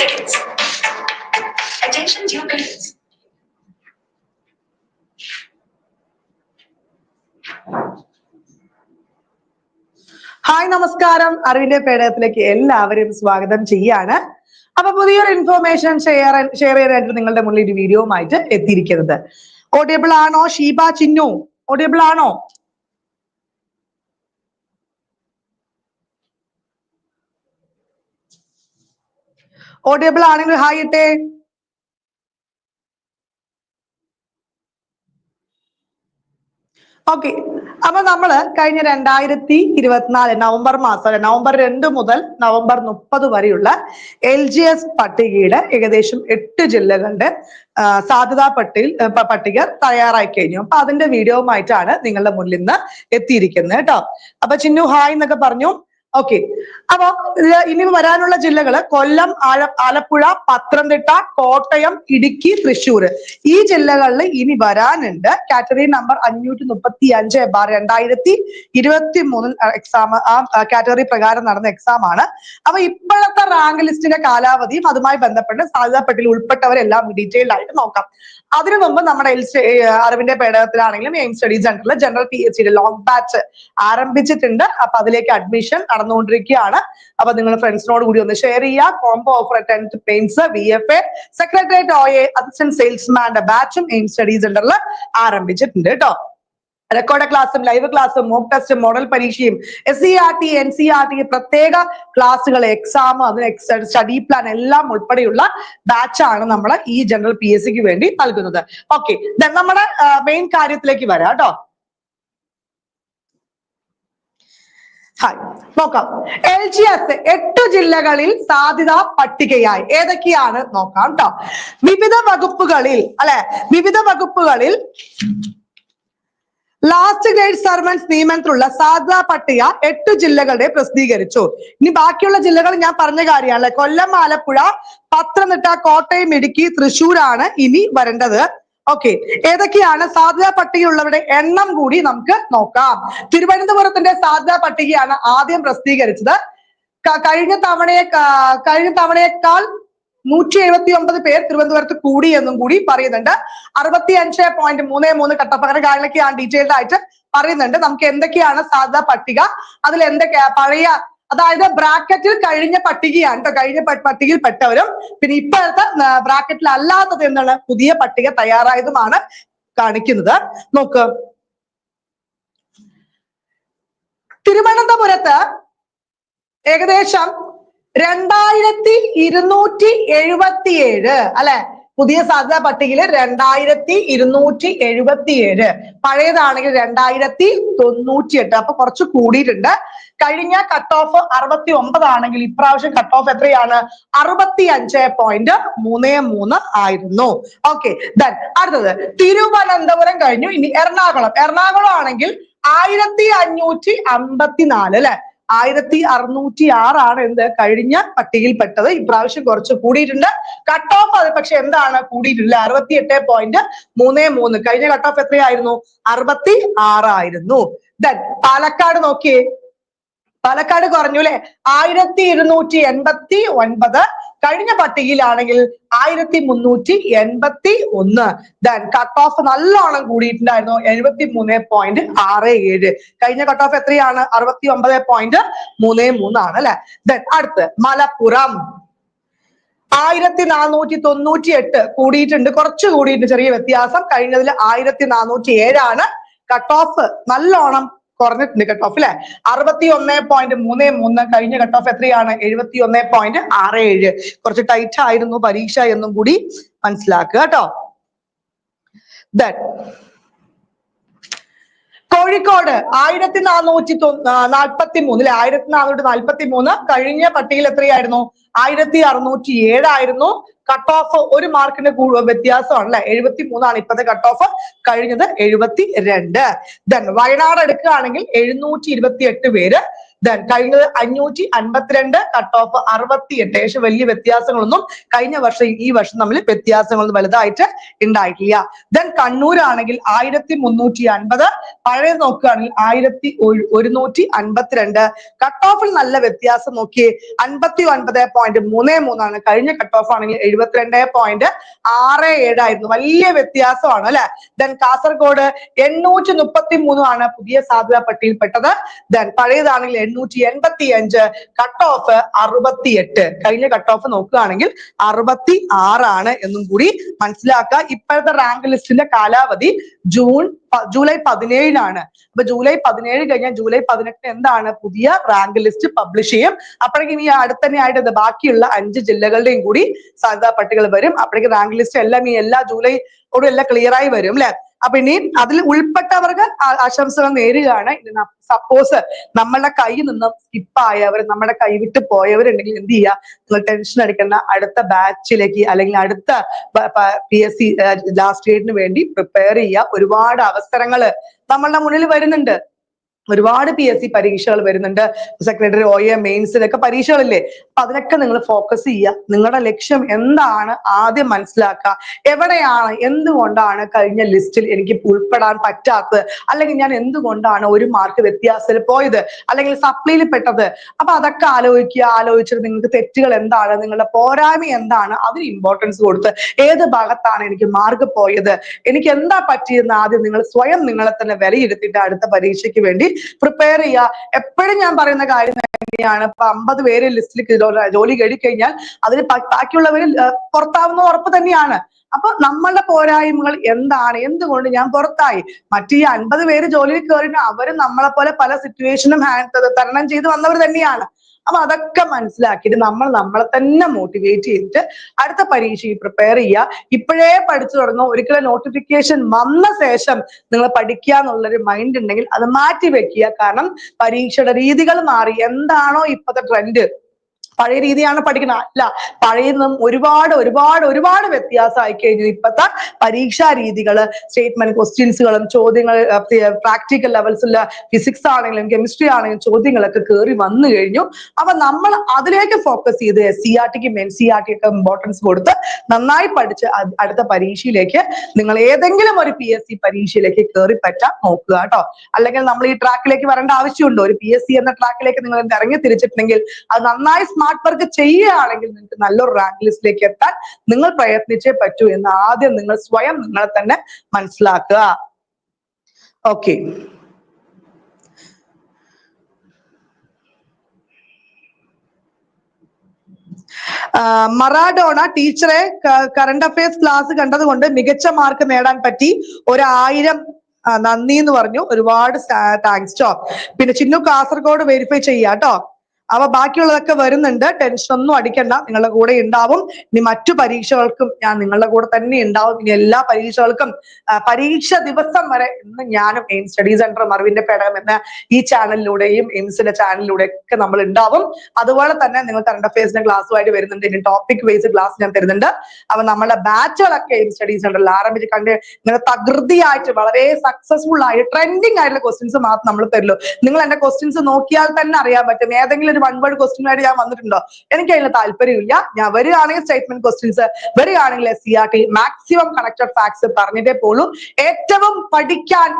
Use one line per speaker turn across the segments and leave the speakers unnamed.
seconds. Attention parents.
Hi നമസ്കാരം. അറിവിന്റെ പേടകത്തിലേക്ക് എല്ലാവരെയും സ്വാഗതം ചെയ്യാണ്. അപ്പൊ പുതിയൊരു ഇൻഫർമേഷൻ ഷെയർ ഷെയർ ചെയ്യാനായിട്ട് നിങ്ങളുടെ മുന്നിൽ ഒരു ആയിട്ട് എത്തിയിരിക്കുന്നത്. ഓഡിയബിൾ ആണോ? ഷീബ ചിന്നു. ഓഡിയബിൾ ആണോ? ഓഡിയബിൾ ആണെങ്കിൽ ഹായ് ഇട്ടേ. ഓക്കെ അപ്പൊ നമ്മൾ കഴിഞ്ഞ രണ്ടായിരത്തി ഇരുപത്തിനാല് നവംബർ മാസം നവംബർ രണ്ട് മുതൽ നവംബർ മുപ്പത് വരെയുള്ള എൽ ജി എസ് പട്ടികയുടെ ഏകദേശം എട്ട് ജില്ലകളുടെ സാധ്യതാ പട്ടിക പട്ടിക തയ്യാറായി കഴിഞ്ഞു. അപ്പൊ അതിന്റെ വീഡിയോവുമായിട്ടാണ് നിങ്ങളുടെ മുന്നിൽ നിന്ന് എത്തിയിരിക്കുന്നത് കേട്ടോ. അപ്പൊ ചിന്നു ഹായ് എന്നൊക്കെ പറഞ്ഞു. ഓക്കെ അപ്പൊ ഇനി വരാനുള്ള ജില്ലകൾ കൊല്ലം ആല ആലപ്പുഴ പത്തനംതിട്ട കോട്ടയം ഇടുക്കി തൃശ്ശൂർ. ഈ ജില്ലകളിൽ ഇനി വരാനുണ്ട് കാറ്റഗറി നമ്പർ അഞ്ഞൂറ്റി മുപ്പത്തി അഞ്ച് ബാർ രണ്ടായിരത്തി ഇരുപത്തി മൂന്നിൽ എക്സാം ആ കാറ്റഗറി പ്രകാരം നടന്ന എക്സാം ആണ്. അപ്പൊ ഇപ്പോഴത്തെ റാങ്ക് ലിസ്റ്റിന്റെ കാലാവധിയും അതുമായി ബന്ധപ്പെട്ട് സാധ്യതാ പട്ടികയിൽ ഉൾപ്പെട്ടവരെല്ലാം ഡീറ്റെയിൽഡ് ആയിട്ട് നോക്കാം. അതിനു മുമ്പ് നമ്മുടെ അറിവിന്റെ പേടകത്തിലാണെങ്കിലും എയിം സ്റ്റഡി സെന്ററിൽ general P H long batch ആരംഭിച്ചിട്ടുണ്ട്. അപ്പൊ അതിലേക്ക് അഡ്മിഷൻ നടന്നുകൊണ്ടിരിക്കുകയാണ്. അപ്പൊ നിങ്ങൾ ഫ്രണ്ട്സിനോട് കൂടി ഒന്ന് ഷെയർ ചെയ്യുക. Combo offer tenth pains V F A secretariat O assistant സെയിൽസ്മാന്റെ ബാച്ചും എയിം സ്റ്റഡി സെന്ററിൽ ആരംഭിച്ചിട്ടുണ്ട് കേട്ടോ റെക്കോർഡ് ക്ലാസ്സും ലൈവ് ക്ലാസ്സും മോക്ക് ടെസ്റ്റും മോഡൽ പരീക്ഷയും S C R T N C R T പ്രത്യേക ക്ലാസ്സുകൾ എക്സാം അതിന് സ്റ്റഡി പ്ലാൻ എല്ലാം ഉൾപ്പെടെയുള്ള ബാച്ചാണ് നമ്മൾ ഈ ജനറൽ പി എസ് സിക്ക് വേണ്ടി നൽകുന്നത്. ഓക്കെ നമ്മുടെ മെയിൻ കാര്യത്തിലേക്ക് വരാം കേട്ടോ ഹായ് നോക്കാം. എൽ ജി എസ് എട്ട് ജില്ലകളിൽ സാധ്യതാ പട്ടികയായി. ഏതൊക്കെയാണ്? നോക്കാം കേട്ടോ വിവിധ വകുപ്പുകളിൽ അല്ലെ? വിവിധ വകുപ്പുകളിൽ ലാസ്റ്റ് ഗ്രേഡ് സർവൻസ് നിയമനത്തിലുള്ള സാധ്യതാ പട്ടിക എട്ട് ജില്ലകളുടെ പ്രസിദ്ധീകരിച്ചു. ഇനി ബാക്കിയുള്ള ജില്ലകൾ ഞാൻ പറഞ്ഞ കാര്യമാണ്. കൊല്ലം ആലപ്പുഴ പത്തനംതിട്ട കോട്ടയം ഇടുക്കി തൃശ്ശൂരാണ് ഇനി വരേണ്ടത്. ഓക്കെ ഏതൊക്കെയാണ് സാധ്യതാ പട്ടികയുള്ളവരുടെ എണ്ണം കൂടി നമുക്ക് നോക്കാം. തിരുവനന്തപുരത്തിന്റെ സാധ്യതാ പട്ടികയാണ് ആദ്യം പ്രസിദ്ധീകരിച്ചത്. കഴിഞ്ഞ തവണയെ കഴിഞ്ഞ തവണയേക്കാൾ നൂറ്റി എഴുപത്തി ഒമ്പത് പേർ തിരുവനന്തപുരത്ത് കൂടി എന്നും കൂടി പറയുന്നുണ്ട്. അറുപത്തി അഞ്ച് പോയിന്റ് മൂന്ന് മൂന്ന് കട്ടപ്പകര കാര്യങ്ങളൊക്കെയാണ് ഡീറ്റെയിൽഡ് ആയിട്ട് പറയുന്നുണ്ട്. നമുക്ക് എന്തൊക്കെയാണ് സാധ്യതാ പട്ടിക? അതിൽ എന്തൊക്കെയാ പഴയ അതായത് ബ്രാക്കറ്റിൽ കഴിഞ്ഞ പട്ടികയാണ് കേട്ടോ കഴിഞ്ഞ പട്ടികയിൽ പെട്ടവരും പിന്നെ ഇപ്പോഴത്തെ ബ്രാക്കറ്റിൽ അല്ലാത്തത് എന്നുള്ള പുതിയ പട്ടിക തയ്യാറായതുമാണ് കാണിക്കുന്നത്. നോക്ക്. തിരുവനന്തപുരത്ത് ഏകദേശം രണ്ടായിരത്തി ഇരുന്നൂറ്റി എഴുപത്തിയേഴ് അല്ലെ? പുതിയ സാധ്യതാ പട്ടികയിൽ രണ്ടായിരത്തി ഇരുന്നൂറ്റി എഴുപത്തിയേഴ് പഴയതാണെങ്കിൽ രണ്ടായിരത്തി തൊണ്ണൂറ്റി എട്ട് അപ്പൊ കുറച്ച് കൂടിയിട്ടുണ്ട്. കഴിഞ്ഞ കട്ട് ഓഫ് അറുപത്തി ഒമ്പതാണെങ്കിൽ ഇപ്രാവശ്യം കട്ട് ഓഫ് എത്രയാണ്? അറുപത്തി അഞ്ച് പോയിന്റ് മൂന്ന് മൂന്ന് ആയിരുന്നു. ഓക്കെ ദെൻ അടുത്തത്. തിരുവനന്തപുരം കഴിഞ്ഞു. ഇനി എറണാകുളം. എറണാകുളം ആണെങ്കിൽ ആയിരത്തി അഞ്ഞൂറ്റി അമ്പത്തിനാല് അല്ലെ? ആയിരത്തി അറുന്നൂറ്റി ആറാണ് എന്ത്? കഴിഞ്ഞ പട്ടികയിൽപ്പെട്ടത് ഇപ്രാവശ്യം കുറച്ച് കൂടിയിട്ടുണ്ട്. കട്ട് ഓഫ് അത് പക്ഷെ എന്താണ്? കൂടിയിട്ടില്ല. അറുപത്തി എട്ട് പോയിന്റ് മൂന്ന് മൂന്ന്. കഴിഞ്ഞ കട്ട് ഓഫ് എത്രയായിരുന്നു? അറുപത്തി ആറായിരുന്നു ദെൻ പാലക്കാട് നോക്കിയേ. പാലക്കാട് കുറഞ്ഞു അല്ലെ ആയിരത്തി ഇരുന്നൂറ്റി എൺപത്തി ഒൻപത് കഴിഞ്ഞ പട്ടികയിലാണെങ്കിൽ ആയിരത്തി മുന്നൂറ്റി എൺപത്തി ഒന്ന് ദൻ കട്ട് ഓഫ് നല്ലോണം കൂടിയിട്ടുണ്ടായിരുന്നു. എഴുപത്തി മൂന്ന് പോയിന്റ് ആറ് ഏഴ്. കഴിഞ്ഞ കട്ട് ഓഫ് എത്രയാണ്? അറുപത്തി ഒമ്പത് പോയിന്റ് മൂന്ന് മൂന്നാണ് അല്ലെ? ദെൻ അടുത്ത് മലപ്പുറം. ആയിരത്തി നാനൂറ്റി തൊണ്ണൂറ്റി എട്ട് കൂടിയിട്ടുണ്ട്. കുറച്ച് കൂടിയിട്ടുണ്ട്. ചെറിയ വ്യത്യാസം. കഴിഞ്ഞതിൽ ആയിരത്തി നാനൂറ്റി ഏഴാണ് കട്ട് ഓഫ് നല്ലോണം കുറഞ്ഞിട്ടുണ്ട് കട്ട് ഓഫ് അല്ലെ അറുപത്തി ഒന്ന് പോയിന്റ് മൂന്ന് മൂന്ന് കഴിഞ്ഞ കട്ട് ഓഫ് എത്രയാണ്? എഴുപത്തി ഒന്ന് പോയിന്റ് ആറ് ഏഴ്. കുറച്ച് ടൈറ്റ് ആയിരുന്നു പരീക്ഷ എന്നും കൂടി മനസ്സിലാക്കുക കേട്ടോ. ദെൻ കോഴിക്കോട് ആയിരത്തി നാനൂറ്റി നാൽപ്പത്തി മൂന്നിലെ ആയിരത്തി നാനൂറ്റി നാൽപ്പത്തി മൂന്ന് കഴിഞ്ഞ പട്ടികയിൽ എത്രയായിരുന്നു? ആയിരത്തി അറുന്നൂറ്റി ഏഴായിരുന്നു കട്ട് ഓഫ് ഒരു മാർക്കിന് വ്യത്യാസമാണ് അല്ലെ എഴുപത്തി മൂന്നാണ് ഇപ്പോഴത്തെ കട്ട് ഓഫ് കഴിഞ്ഞത് എഴുപത്തി രണ്ട് ദെൻ വയനാട് എടുക്കുകയാണെങ്കിൽ എഴുന്നൂറ്റി ഇരുപത്തി എട്ട് പേര് ദെൻ കഴിഞ്ഞത് അഞ്ഞൂറ്റി അൻപത്തിരണ്ട് കട്ട് ഓഫ് അറുപത്തിയെട്ട്. ഏകദേശം വലിയ വ്യത്യാസങ്ങളൊന്നും കഴിഞ്ഞ വർഷം ഈ വർഷം തമ്മിൽ വ്യത്യാസങ്ങളൊന്നും വലുതായിട്ട് ഉണ്ടായിട്ടില്ല ദെൻ കണ്ണൂരാണെങ്കിൽ ആയിരത്തി മുന്നൂറ്റി അൻപത് പഴയ നോക്കുകയാണെങ്കിൽ ആയിരത്തി ഒരു- ഒരുന്നൂറ്റി അൻപത്തിരണ്ട്. കട്ട് ഓഫിൽ നല്ല വ്യത്യാസം നോക്കിയേ അൻപത്തി ഒൻപത് പോയിന്റ് മൂന്ന് മൂന്നാണ്. കഴിഞ്ഞ കട്ട് ഓഫ് ആണെങ്കിൽ എഴുപത്തിരണ്ട് പോയിന്റ് ആറ് ഏഴായിരുന്നു വലിയ വ്യത്യാസമാണ് അല്ലെ? ദെൻ കാസർഗോഡ് എണ്ണൂറ്റി മുപ്പത്തി മൂന്നുമാണ് പുതിയ സാധ്യതാ പട്ടികയിൽപ്പെട്ടത് ദെൻ പഴയതാണെങ്കിൽ എണ്ണൂറ്റി എൺപത്തി അഞ്ച് കട്ട് ഓഫ് അറുപത്തി എട്ട് കഴിഞ്ഞ കട്ട് ഓഫ് നോക്കുകയാണെങ്കിൽ അറുപത്തി ആറാണ് എന്നും കൂടി മനസ്സിലാക്കുക. ഇപ്പോഴത്തെ റാങ്ക് ലിസ്റ്റിന്റെ കാലാവധി ജൂൺ ജൂലൈ പതിനേഴിനാണ്. അപ്പൊ ജൂലൈ പതിനേഴ് കഴിഞ്ഞാൽ ജൂലൈ പതിനെട്ടിന് എന്താണ് പുതിയ റാങ്ക് ലിസ്റ്റ് പബ്ലിഷ് ചെയ്യും? അപ്പോഴേക്കും ഈ അടുത്തന്നെ ആയിട്ട് ബാക്കിയുള്ള അഞ്ച് ജില്ലകളുടെയും കൂടി സാധ്യതാ പട്ടികകൾ വരും. അപ്പോഴേക്കും റാങ്ക് ലിസ്റ്റ് എല്ലാം ഈ എല്ലാ ജൂലൈ ഓടും എല്ലാം ക്ലിയർ ആയി വരും അല്ലെ? അപ്പൊ ഇനി അതിൽ ഉൾപ്പെട്ടവർക്ക് ആശംസകൾ നേരുകയാണ്. സപ്പോസ് നമ്മളുടെ കയ്യിൽ നിന്നും സ്കിപ്പ് ആയവർ നമ്മുടെ കൈവിട്ട് പോയവരുണ്ടെങ്കിൽ എന്ത് ചെയ്യുക? നിങ്ങൾ ടെൻഷൻ അടിക്കേണ്ട. അടുത്ത ബാച്ചിലേക്ക് അല്ലെങ്കിൽ അടുത്ത പി എസ് സി ലാസ്റ്റ് ഗ്രേഡിന് വേണ്ടി പ്രിപ്പയർ ചെയ്യുക. ഒരുപാട് അവസരങ്ങൾ നമ്മളുടെ മുന്നിൽ വരുന്നുണ്ട്. ഒരുപാട് പി എസ് സി പരീക്ഷകൾ വരുന്നുണ്ട്. സെക്രട്ടറി ഒ എ മെയിൻസിലൊക്കെ പരീക്ഷകളില്ലേ? അപ്പൊ അതിനൊക്കെ നിങ്ങൾ ഫോക്കസ് ചെയ്യുക. നിങ്ങളുടെ ലക്ഷ്യം എന്താണ്? ആദ്യം മനസ്സിലാക്കുക. എവിടെയാണ്? എന്തുകൊണ്ടാണ് കഴിഞ്ഞ ലിസ്റ്റിൽ എനിക്ക് ഉൾപ്പെടാൻ പറ്റാത്തത്? അല്ലെങ്കിൽ ഞാൻ എന്തുകൊണ്ടാണ് ഒരു മാർക്ക് വ്യത്യാസത്തിൽ പോയത്? അല്ലെങ്കിൽ സപ്ലിയിൽ പെട്ടത്? അപ്പൊ അതൊക്കെ ആലോചിക്കുക. ആലോചിച്ചിട്ട് നിങ്ങൾക്ക് തെറ്റുകൾ എന്താണ്? നിങ്ങളുടെ പോരായ്മ എന്താണ്? അതിന് ഇമ്പോർട്ടൻസ് കൊടുത്ത് ഏത് ഭാഗത്താണ് എനിക്ക് മാർക്ക് പോയത്? എനിക്ക് എന്താ പറ്റിയെന്ന് ആദ്യം നിങ്ങൾ സ്വയം നിങ്ങളെ തന്നെ വിലയിരുത്തിയിട്ട് അടുത്ത പരീക്ഷയ്ക്ക് വേണ്ടി പ്രിപ്പയർ ചെയ്യുക. എപ്പോഴും ഞാൻ പറയുന്ന കാര്യം തന്നെയാണ്. ഇപ്പൊ അമ്പത് പേര് ലിസ്റ്റിൽ ജോലി കഴിഞ്ഞാൽ അതിന് ബാക്കിയുള്ളവര് പുറത്താവുന്ന ഉറപ്പ് തന്നെയാണ്. അപ്പൊ നമ്മളുടെ പോരായ്മകൾ എന്താണ്? എന്തുകൊണ്ട് ഞാൻ പുറത്തായി? മറ്റു ഈ അൻപത് പേര് ജോലിയിൽ കയറിയിട്ട് അവരും നമ്മളെ പോലെ പല സിറ്റുവേഷനും തരണം ചെയ്ത് വന്നവർ തന്നെയാണ്. അപ്പൊ അതൊക്കെ മനസ്സിലാക്കിയിട്ട് നമ്മൾ നമ്മളെ തന്നെ മോട്ടിവേറ്റ് ചെയ്തിട്ട് അടുത്ത പരീക്ഷയ്ക്ക് പ്രിപ്പയർ ചെയ്യുക. ഇപ്പോഴേ പഠിച്ചു തുടങ്ങുക ഒരിക്കലും നോട്ടിഫിക്കേഷൻ വന്ന ശേഷം നിങ്ങൾ പഠിക്കുക എന്നുള്ളൊരു മൈൻഡ് ഉണ്ടെങ്കിൽ അത് മാറ്റി വെക്കുക. കാരണം പരീക്ഷയുടെ രീതികൾ മാറി. എന്താണോ ഇപ്പോഴത്തെ ട്രെൻഡ് പഴയ രീതിയാണ് പഠിക്കുന്നത്. അല്ല പഴയ ഒരുപാട് ഒരുപാട് ഒരുപാട് വ്യത്യാസമായി കഴിഞ്ഞു ഇപ്പത്തെ പരീക്ഷാ രീതികൾ സ്റ്റേറ്റ്മെന്റ് ക്വസ്റ്റ്യൻസുകളും ചോദ്യങ്ങൾ പ്രാക്ടിക്കൽ ലെവൽസുള്ള ഫിസിക്സ് ആണെങ്കിലും കെമിസ്ട്രി ആണെങ്കിലും ചോദ്യങ്ങളൊക്കെ കയറി വന്നു കഴിഞ്ഞു. അപ്പൊ നമ്മൾ അതിലേക്ക് ഫോക്കസ് ചെയ്ത് എസ് സി ആർ ടിക്കും എൻ സി ആർ ഇമ്പോർട്ടൻസ് കൊടുത്ത് നന്നായി പഠിച്ച് അടുത്ത പരീക്ഷയിലേക്ക് നിങ്ങൾ ഏതെങ്കിലും ഒരു പി എസ് സി പരീക്ഷയിലേക്ക് കയറി പറ്റാൻ നോക്കുക കേട്ടോ. അല്ലെങ്കിൽ നമ്മൾ ഈ ട്രാക്കിലേക്ക് വരേണ്ട ആവശ്യമുണ്ടോ? ഒരു പി എസ് സി എന്ന ട്രാക്കിലേക്ക് നിങ്ങൾ ഇറങ്ങി തിരിച്ചിട്ടുണ്ടെങ്കിൽ അത് നന്നായി വർക്ക് ചെയ്യുകയാണെങ്കിൽ നിങ്ങൾക്ക് നല്ലൊരു റാങ്ക് ലിസ്റ്റിലേക്ക് എത്താൻ നിങ്ങൾ പ്രയത്നിച്ചേ പറ്റൂ എന്ന് ആദ്യം നിങ്ങൾ സ്വയം നിങ്ങളെ തന്നെ മനസ്സിലാക്കുക. ഓക്കെ മറാഡോണ ടീച്ചറെ കറണ്ട് അഫയേഴ്സ് ക്ലാസ് കണ്ടതുകൊണ്ട് മികച്ച മാർക്ക് നേടാൻ പറ്റി. ഒരായിരം നന്ദി എന്ന് പറഞ്ഞു. ഒരുപാട് താങ്ക്സ് ടോ പിന്നെ ചിന്നു കാസർഗോഡ് വെരിഫൈ ചെയ്യാട്ടോ അപ്പൊ ബാക്കിയുള്ളതൊക്കെ വരുന്നുണ്ട്. ടെൻഷൻ ഒന്നും അടിക്കണ്ട. നിങ്ങളുടെ കൂടെ ഉണ്ടാവും. ഇനി മറ്റു പരീക്ഷകൾക്കും ഞാൻ നിങ്ങളുടെ കൂടെ തന്നെ ഉണ്ടാവും. ഇനി എല്ലാ പരീക്ഷകൾക്കും പരീക്ഷ ദിവസം വരെ ഇന്ന് ഞാനും എയിം സ്റ്റഡി സെന്റർ മറിവിന്റെ പേടകം എന്ന ഈ ചാനലിലൂടെയും എയിംസിന്റെ ചാനലിലൂടെയും ഒക്കെ നമ്മൾ ഉണ്ടാവും. അതുപോലെ തന്നെ നിങ്ങൾ കറണ്ട് അഫയേഴ്സിന്റെ ക്ലാസ്സുമായിട്ട് വരുന്നുണ്ട്. ഇനി ടോപ്പിക് വൈസ് ക്ലാസ് ഞാൻ തരുന്നുണ്ട്. അപ്പൊ നമ്മുടെ ബാച്ചുകളൊക്കെ എയിം സ്റ്റഡി സെന്ററിൽ ആരംഭിച്ച് കണ്ട് ഇങ്ങനെ തകൃതിയായിട്ട് വളരെ സക്സസ്ഫുൾ ആയിട്ട് ട്രെൻഡിങ് ആയിട്ടുള്ള ക്വസ്റ്റ്യൻസ് മാത്രം നമ്മൾ തരുള്ളൂ. നിങ്ങൾ എന്റെ ക്വസ്റ്റ്യൻസ് നോക്കിയാൽ തന്നെ അറിയാൻ പറ്റും. ഏതെങ്കിലും ഒരു വൺ വേർഡ് ആയിട്ട് ഞാൻ വന്നിട്ടുണ്ടോ? എനിക്ക് അതിന് താല്പര്യമില്ല. ഞാൻ വരികയാണെങ്കിൽ സ്റ്റേറ്റ്മെന്റ് ക്വസ്റ്റ്യൻസ് വരികയാണെങ്കിൽ S C R T maximum connected facts പറഞ്ഞിട്ടേ പോളൂ ഏറ്റവും പഠിക്കാൻ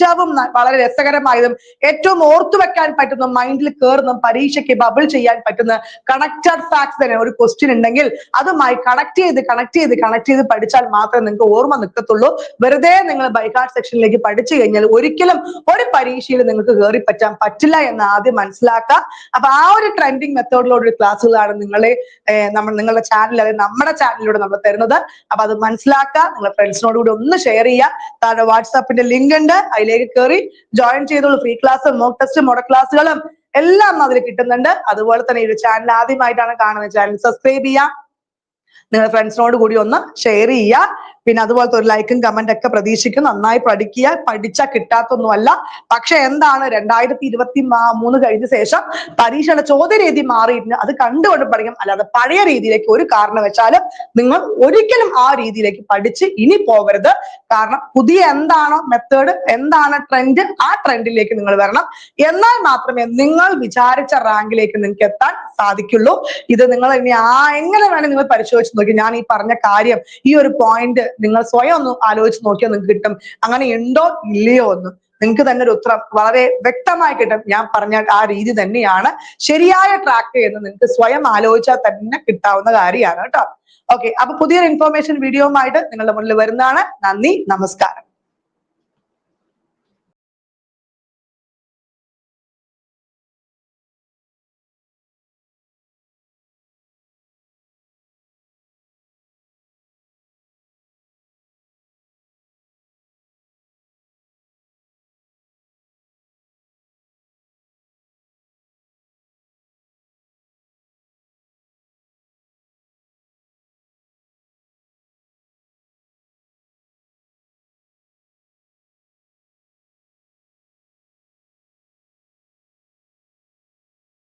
ഏറ്റവും വളരെ രസകരമായതും ഏറ്റവും ഓർത്തു വെക്കാൻ പറ്റുന്ന മൈൻഡിൽ കയറുന്ന പരീക്ഷയ്ക്ക് ബബിൾ ചെയ്യാൻ പറ്റുന്ന കണക്റ്റഡ് ഫാക്ട്സ് തന്നെ ഒരു ക്വസ്റ്റ്യൻ ഉണ്ടെങ്കിൽ അതുമായി കണക്ട് ചെയ്ത് കണക്ട് ചെയ്ത് കണക്ട് ചെയ്ത് പഠിച്ചാൽ മാത്രമേ നിങ്ങൾക്ക് ഓർമ്മ നിൽക്കത്തുള്ളൂ വെറുതെ നിങ്ങൾ ബൈഹാർട്ട് സെക്ഷനിലേക്ക് പഠിച്ചു കഴിഞ്ഞാൽ ഒരിക്കലും ഒരു പരീക്ഷയിൽ നിങ്ങൾക്ക് കയറി പറ്റാൻ പറ്റില്ല എന്ന് ആദ്യം മനസ്സിലാക്കുക. അപ്പൊ ആ ഒരു ട്രെൻഡിങ് മെത്തേഡിലുള്ള ക്ലാസ്സുകളാണ് നിങ്ങളെ നമ്മൾ നിങ്ങളുടെ ചാനൽ അല്ലെങ്കിൽ നമ്മുടെ ചാനലിലൂടെ നമ്മൾ തരുന്നത്. അപ്പൊ അത് മനസ്സിലാക്കുക. നിങ്ങളുടെ ഫ്രണ്ട്സിനോട് കൂടി ഒന്ന് ഷെയർ ചെയ്യുക. താഴെ വാട്സാപ്പിന്റെ ലിങ്ക് ഉണ്ട്. അതിലേക്ക് കയറി ജോയിൻ ചെയ്തോളൂ. Free class mock test model ക്ലാസ്സുകളും എല്ലാം അതിൽ കിട്ടുന്നുണ്ട്. അതുപോലെ തന്നെ ഈ ചാനൽ ആദ്യമായിട്ടാണ് കാണുന്നത്. ചാനൽ സബ്സ്ക്രൈബ് ചെയ്യുക. നിങ്ങളുടെ ഫ്രണ്ട്സിനോട് കൂടി ഒന്ന് ഷെയർ ചെയ്യുക. പിന്നെ അതുപോലത്തെ ഒരു ലൈക്കും കമന്റ് ഒക്കെ പ്രതീക്ഷിക്കും. നന്നായി പഠിക്കുക പഠിച്ചാൽ കിട്ടാത്തൊന്നുമല്ല. പക്ഷെ എന്താണ്? രണ്ടായിരത്തി ഇരുപത്തി മൂന്ന് കഴിഞ്ഞ ശേഷം പരീക്ഷയുടെ ചോദ്യരീതി മാറിയിട്ടുണ്ട് അത് കണ്ടുകൊണ്ട് പഠിക്കും. അല്ലാതെ പഴയ രീതിയിലേക്ക് ഒരു കാരണം വെച്ചാലും നിങ്ങൾ ഒരിക്കലും ആ രീതിയിലേക്ക് പഠിച്ച് ഇനി പോകരുത്. കാരണം പുതിയ എന്താണോ മെത്തേഡ് എന്താണ് ട്രെൻഡ് ആ ട്രെൻഡിലേക്ക് നിങ്ങൾ വരണം. എന്നാൽ മാത്രമേ നിങ്ങൾ വിചാരിച്ച റാങ്കിലേക്ക് നിങ്ങൾക്ക് എത്താൻ സാധിക്കുള്ളൂ. ഇത് നിങ്ങൾ ഇനി ആ എങ്ങനെ വേണമെങ്കിൽ നിങ്ങൾ പരിശോധിച്ച് നോക്കി. ഞാൻ ഈ പറഞ്ഞ കാര്യം ഈ ഒരു പോയിന്റ് നിങ്ങൾ സ്വയം ഒന്ന് ആലോചിച്ച് നോക്കിയാൽ നിങ്ങൾക്ക് കിട്ടും. അങ്ങനെ ഉണ്ടോ ഇല്ലയോ എന്ന് നിങ്ങൾക്ക് തന്നെ ഒരു ഉത്തരം വളരെ വ്യക്തമായി കിട്ടും. ഞാൻ പറഞ്ഞ ആ രീതി തന്നെയാണ്. ശരിയായ ട്രാക്ക് എന്ന് നിങ്ങൾക്ക് സ്വയം ആലോചിച്ചാൽ തന്നെ കിട്ടാവുന്ന കാര്യമാണ് കേട്ടോ. ഓക്കെ അപ്പൊ പുതിയൊരു ഇൻഫോർമേഷൻ വീഡിയോയുമായിട്ട് നിങ്ങളുടെ മുന്നിൽ വരുന്നതാണ്. നന്ദി നമസ്കാരം.